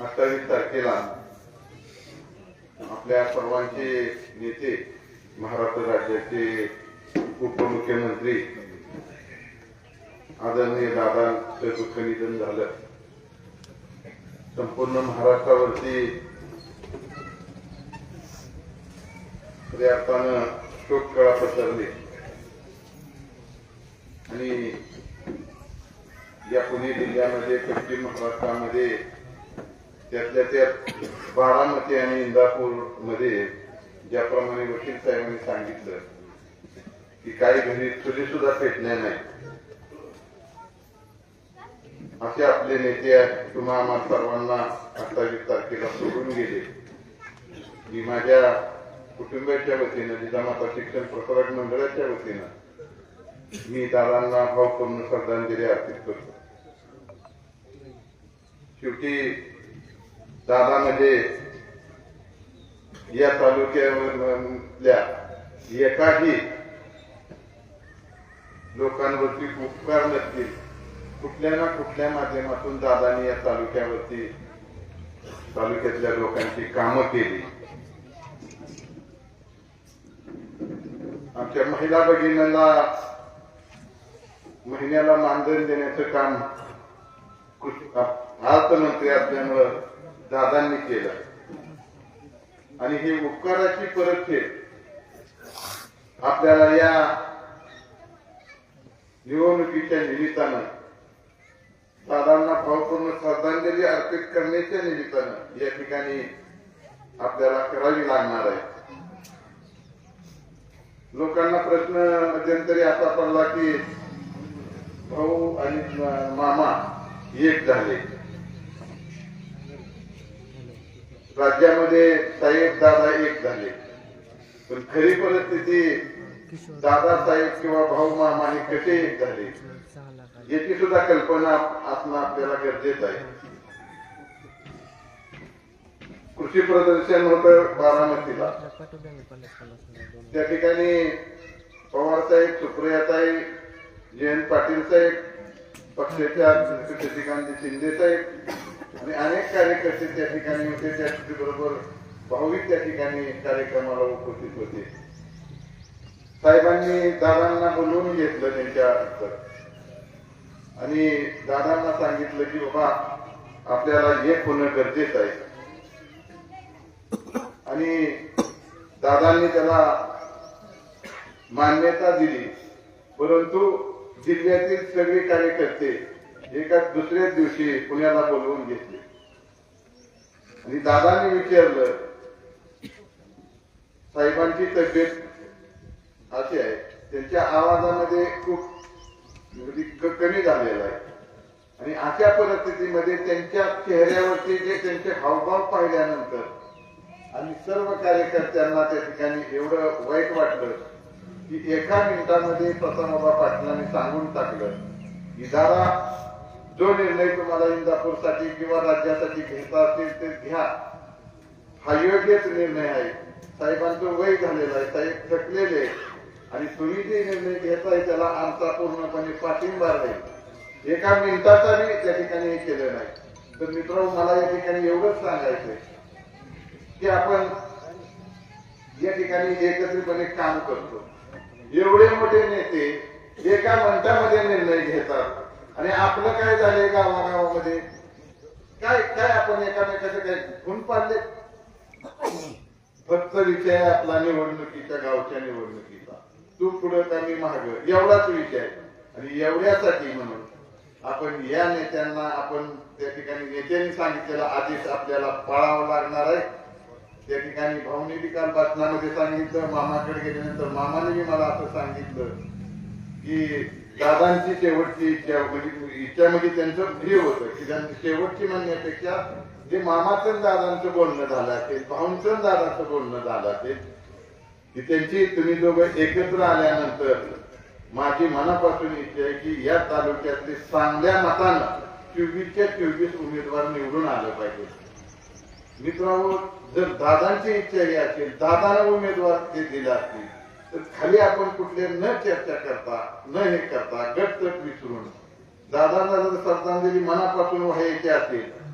अठ्ठावीस तारखेला आपल्या सर्वांचे नेते महाराष्ट्र राज्याचे उपमुख्यमंत्री आदरणीय दादांचं दुःख निधन झालं. संपूर्ण महाराष्ट्रावरती खऱ्या अर्थानं शोककळा पसरली. आणि या पुणे जिल्ह्यामध्ये पश्चिम महाराष्ट्रामध्ये त्यातल्या त्यात बारामती आणि इंदापूरमध्ये ज्याप्रमाणे वकील साहेबांनी सांगितलं की काही घरी चुली सुद्धा पेटण्या नाही. असे आपले नेते आहेत. तुम्हा आम्हा सर्वांना अठ्ठावीस तारखेला सोडून गेले. मी माझ्या कुटुंबाच्या वतीनं जिजामाता शिक्षण प्रसारक मंडळाच्या वतीनं मी दादांना भावपूर्ण श्रद्धांजली अर्पित करतो. शेवटी दादा म्हणजे या तालुक्यामधल्या एकाही लोकांवरती उपकार नसतील कुठल्या ना कुठल्या माध्यमातून दादानी या तालुक्यावरती तालुक्यातल्या लोकांची कामं केली. आमच्या महिला भगिनीला महिन्याला मानधन देण्याचं काम अर्थमंत्री असल्यामुळं दादांनी केलं. आणि ही उपकाराची परतफेड आपल्याला या निवडणुकीच्या निमित्तानं दादांना भावपूर्ण श्रद्धांजली अर्पित करण्याच्या निमित्तानं या ठिकाणी आपल्याला करावी लागणार आहे. लोकांना प्रश्न मध्यंतरी असा पडला की भाऊ आणि मामा एक झाले. राज्यामध्ये साहेब दादा एक झाले. पण खरी परिस्थिती दादा साहेब किंवा भाऊ मामा हे कसे एक झाले? याची सुद्धा कल्पना असणं आपल्याला गरजेचं आहे. कृषी प्रदर्शन होतं बारामतीला. त्या ठिकाणी पवार साहेब सुप्रिया साहेब जयंत पाटील साहेब पक्षाच्या शशिकांत शिंदे साहेब आणि अनेक कार्यकर्ते त्या ठिकाणी होते त्या बरोबर भाविक त्या ठिकाणी कार्यक्रमाला उपस्थित होते. साहेबांनी दादांना बोलवून घेतलं त्यांच्या आणि दादांना सांगितलं की बाबा आपल्याला एक होणं गरजेचं आहे. आणि दादांनी त्याला मान्यता दिली. परंतु जिल्ह्यातील सगळे कार्यकर्ते एका दुसऱ्याच दिवशी पुण्याला बोलवून घेतले. आणि दादांनी विचारलं साहेबांची तब्येत अशी आहे त्यांच्या आवाजामध्ये खूप म्हणजे कमी झालेला आहे. आणि अशा परिस्थितीमध्ये त्यांच्या चेहऱ्यावरती जे त्यांचे हावभाव पाहिल्यानंतर आणि सर्व कार्यकर्त्यांना त्या ठिकाणी एवढं वाईट वाटलं की एका मिनिटामध्ये प्रथमोबा पाटलांनी सांगून टाकलं की दादा जो निर्णय तुम्हाला इंदापूरसाठी किंवा राज्यासाठी घ्यायचा असेल ते घ्या. हा योग्यच निर्णय आहे. साहेबांचं वय झालेलं आहे साहेब थकलेले आहे. आणि तुम्ही जे निर्णय घेताय त्याला आमचा पूर्णपणे पाठिंबा नाही एका मिनिटाचाही त्या ठिकाणी हे केलं नाही. तर मित्र मला या ठिकाणी एवढंच सांगायचंय की आपण या ठिकाणी एकत्रितपणे काम करतो. एवढे मोठे नेते एका मिनिटामध्ये निर्णय घेतात. आणि आपलं काय झालंय गावागावामध्ये? काय काय आपण एकामेकाचे काय गुण पाडले? फक्त विषय आहे आपला निवडणुकीचा गावच्या निवडणुकीचा. तू पुढं का मी माग? एवढाच विषय. आहे. आणि एवढ्यासाठी म्हणून आपण या नेत्यांना आपण त्या ठिकाणी नेत्यांनी सांगितलेला आदेश आपल्याला पाळावा लागणार आहे. त्या ठिकाणी भाऊनी काल भाषणामध्ये सांगितलं मामाकडे गेल्यानंतर मामाने मला असं सांगितलं की दादांची शेवटची इच्छा म्हणजे इच्छा म्हणजे त्यांचं हे होतं की त्यांची शेवटची म्हणण्यापेक्षा जे मामाचं दादांचं बोलणं झालं असेल भाऊंचं दादाचं बोलणं झालं असेल की त्यांची तुम्ही दोघं एकत्र आल्यानंतर माझी मनापासून इच्छा आहे की या तालुक्यातले चांगल्या मतानं चोवीसच्या चोवीस उमेदवार निवडून आलं पाहिजे. मित्रांनो जर दादांची इच्छा ही असेल दादाला उमेदवार ते दिले असतील तर खाली आपण कुठले न चर्चा करता न हे करता गटतट विसरून दादांना जर श्रद्धांजली मनापासून व्हायचे असेल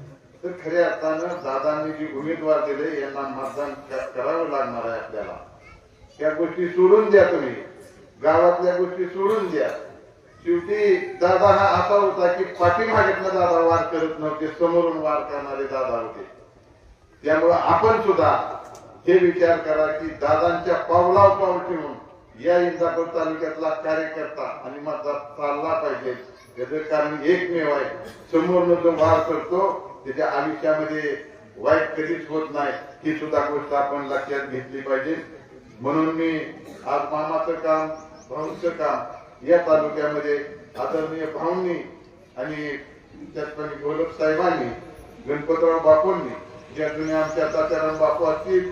तर खऱ्या अर्थानं दादांनी जी उमेदवार दिले यांना मतदान करावं लागणार आहे आपल्याला. त्या गोष्टी सोडून द्या तुम्ही. गावातल्या गोष्टी सोडून द्या. शेवटी दादा हा असा होता की पाठीमागेतनं दादा वार करत नव्हते समोरून वार करणारे दादा होते. त्यामुळे आपण सुद्धा हे विचार करा की दादांच्या पावलाव पाऊल ठेवून या इंदापूर तालुक्यातला कार्यकर्ता आणि माझा चालला पाहिजे. त्याचं कारण एकमेव आहे. समोर जो वार करतो त्याच्या आयुष्यामध्ये वाईट कधीच होत नाही. ही सुद्धा गोष्ट आपण लक्षात घेतली पाहिजे. म्हणून मी आज मामाचं काम भाऊचं काम या तालुक्यामध्ये आदरणीय भाऊंनी आणि त्याचप्रमाणे गोलप साहेबांनी गणपतराव बापूंनी ज्या जुन्या आमच्या तात्याराम बापू असतील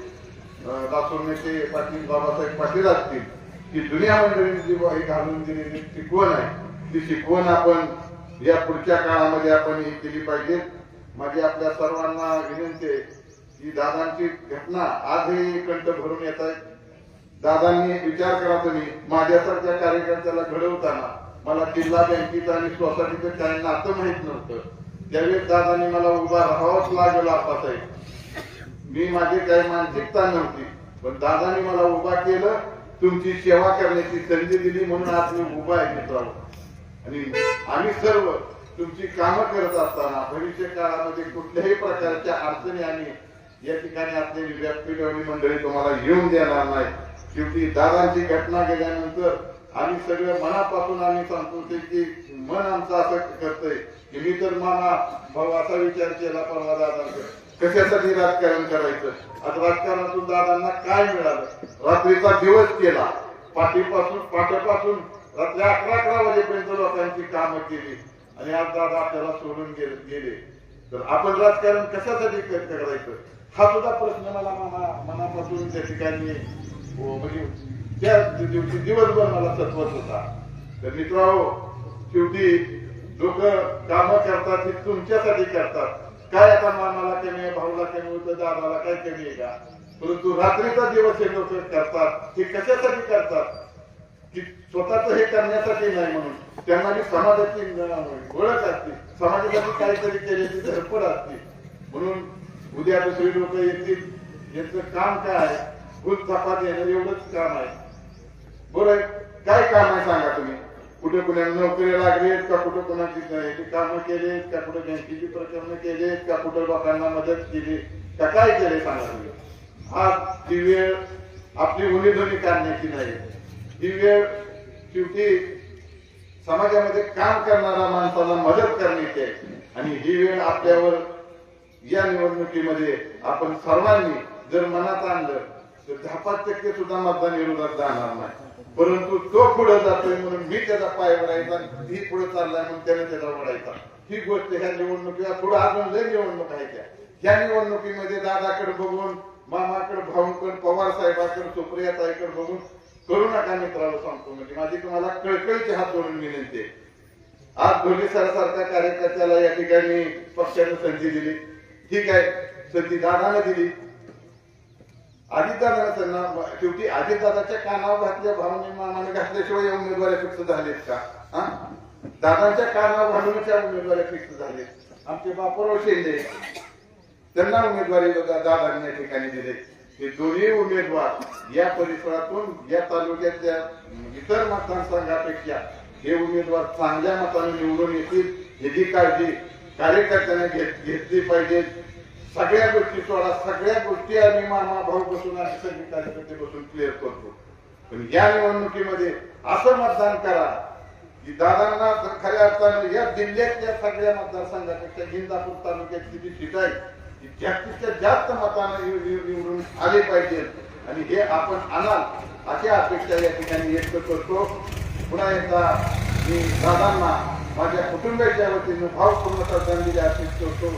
अं, लातूर नेते पाटील बाबासाहेब पाटील असतील ती जुन्या मंडळींनी जी ही घालून दिलेली शिकवण आहे. ती शिकवण आपण या पुढच्या काळामध्ये आपण ही केली पाहिजे. माझी आपल्या सर्वांना विनंती आहे की दादांची घटना आजही कंठ भरून येत आहे. दादांनी विचार करा तुम्ही माझ्यासारख्या कार्यकर्त्याला घडवताना मला जिल्हा बँकेचं आणि सोसायटीचं काही नातं माहीत नव्हतं. त्यावेळेस दादांनी मला उभा राहावंच लागलं आपासाहेब मी माझी काही मानसिकता नव्हती. पण दादानी मला उभा केलं तुमची सेवा करण्याची संधी दिली म्हणून आज मी उभा आहे मित्रांनो. आणि आम्ही सर्व तुमची कामं करत असताना भविष्य काळामध्ये कुठल्याही प्रकारच्या अडचणी आणि या ठिकाणी असलेली व्यासपीठ मंडळी तुम्हाला येऊन देणार नाही. शेवटी दादांची घटना गेल्यानंतर आम्ही सगळं मनापासून आम्ही सांगतो ते की मन आमचं असं करतंय की मी तर मला भाऊ असा विचार केला परवा दादांचा कशासाठी राजकारण करायचं? आता राजकारणातून दादांना काय मिळालं? रात्रीचा दिवस केला पाठीपासून पाठ्यापासून रात्री अकरा अकरा वाजेपर्यंत लोकांची कामं केली. आणि आज दादा आपल्याला सोडून गेले गेले. तर आपण राजकारण कशासाठी करायचं? हा सुद्धा प्रश्न मला मनापासून त्या ठिकाणी हो, म्हणजे त्या दिवशी दिवसभर मला सत्वत होता. तर मित्रांनो शेवटी लोक कामं करतात ती तुमच्यासाठी करतात. काय आता मामाला कमी आहे भाऊला कमी होतं दादाला काय कमी आहे का? परंतु रात्रीचा दिवस हे लोक करतात. ते कशासाठी करतात? की स्वतःच हे करण्यासाठी नाही म्हणून. त्यांना मी समाजाची ओळख असते. समाजासाठी काहीतरी केल्याची धडपड असते. म्हणून उद्या दुसरी लोक येतील. यांचं काम काय आहे? भूत चपात येणं एवढंच काम आहे. बरं काय काम आहे सांगा तुम्ही? कुठे कुणाला नोकरी लागलीत का कुठे कुणाची कामं केलीत का कुठे बँकेची प्रकरणं केलीत का कुठे लोकांना मदत केली का काय केले सांगा आज ती वेळ आपली उमेदवारी काढण्याची नाही. ही वेळ शेवटी समाजामध्ये काम करणाऱ्या माणसाला मदत करण्याची आहे. आणि ही वेळ आपल्यावर या निवडणुकीमध्ये आपण सर्वांनी जर मनात आणलं तर दहा पाच टक्के सुद्धा मतदान विरोधात जाणार नाही. परंतु तो पुढे जातोय म्हणून मी त्याचा पाय वडायचा ही पुढे चाललाय म्हणून त्याने त्याचा वडायचा ही गोष्ट ह्या निवडणुकीला पुढे अजून लय निवडणूक आहे त्या ह्या निवडणुकीमध्ये दादाकडे बघून मामाकडे भाऊंकडे पवार साहेबाकडे सुप्रिया ताईकडे बघून करू नका मित्राला सांगतो म्हणजे माझी तुम्हाला कळकळीचे हात जोडून विनंती आहे. आज धोनी सरासारख्या कार्यकर्त्याला या ठिकाणी पक्षाने संधी दिली. ठीक आहे. संधी दादाने दिली. अजितदादाने त्यांना शेवटी अजितदादाच्या कानावर घातल्या भावने घातल्याशिवाय उमेदवाऱ्या फिक्स झालेत का? हा? दादांच्या कानावर घालूनच्या उमेदवाऱ्या फिक्स झालेत. आमचे बापराव शिंदे त्यांना उमेदवारी दादांनी या ठिकाणी दिले. हे दोन्ही उमेदवार या परिसरातून या तालुक्यातल्या इतर मतदारसंघापेक्षा हे उमेदवार चांगल्या मताने निवडून येतील ह्याची काळजी कार्यकर्त्यांना घेतली पाहिजे. सगळ्या गोष्टी सोडा सगळ्या गोष्टी आम्ही मामा भाऊ बसून आणि सगळे कार्यकर्ते बसून क्लिअर करतो. पण या निवडणुकीमध्ये असं मतदान करा की दादांना खऱ्या अर्थाने या जिल्ह्यातल्या सगळ्या मतदारसंघापेक्षा इंदापूर तालुक्यातली जी सीट आहे ती जास्तीत जास्त मतानं निवडून आले पाहिजेत आणि हे आपण आणाल अशा अपेक्षा या ठिकाणी व्यक्त करतो. पुन्हा एकदा मी दादांना माझ्या कुटुंबाच्या वतीनं भावपूर्ण श्रद्धांजली अपेक्षा करतो.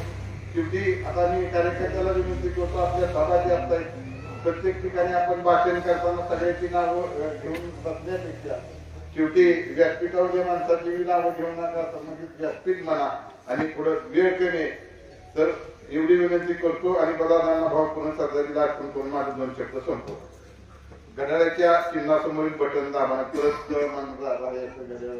शेवटी आता मी कार्यकर्त्याला विनंती करतो आपल्या सभा ज्या असतात प्रत्येक ठिकाणी आपण भाषण करताना सगळ्याची नावं घेऊन बसण्यापेक्षा शेवटी व्यासपीठावर जे माणसाची नावं घेऊन नका म्हणजे व्यासपीठ म्हणा आणि पुढे वेळ कमी तर एवढी विनंती करतो आणि बदादांना भावपूर्ण श्रद्धांजली अर्पण करून माझे दोन शब्द संपतो घड्याळाच्या चिन्हासमोरील बटन दाबा परत मन घड्याळ.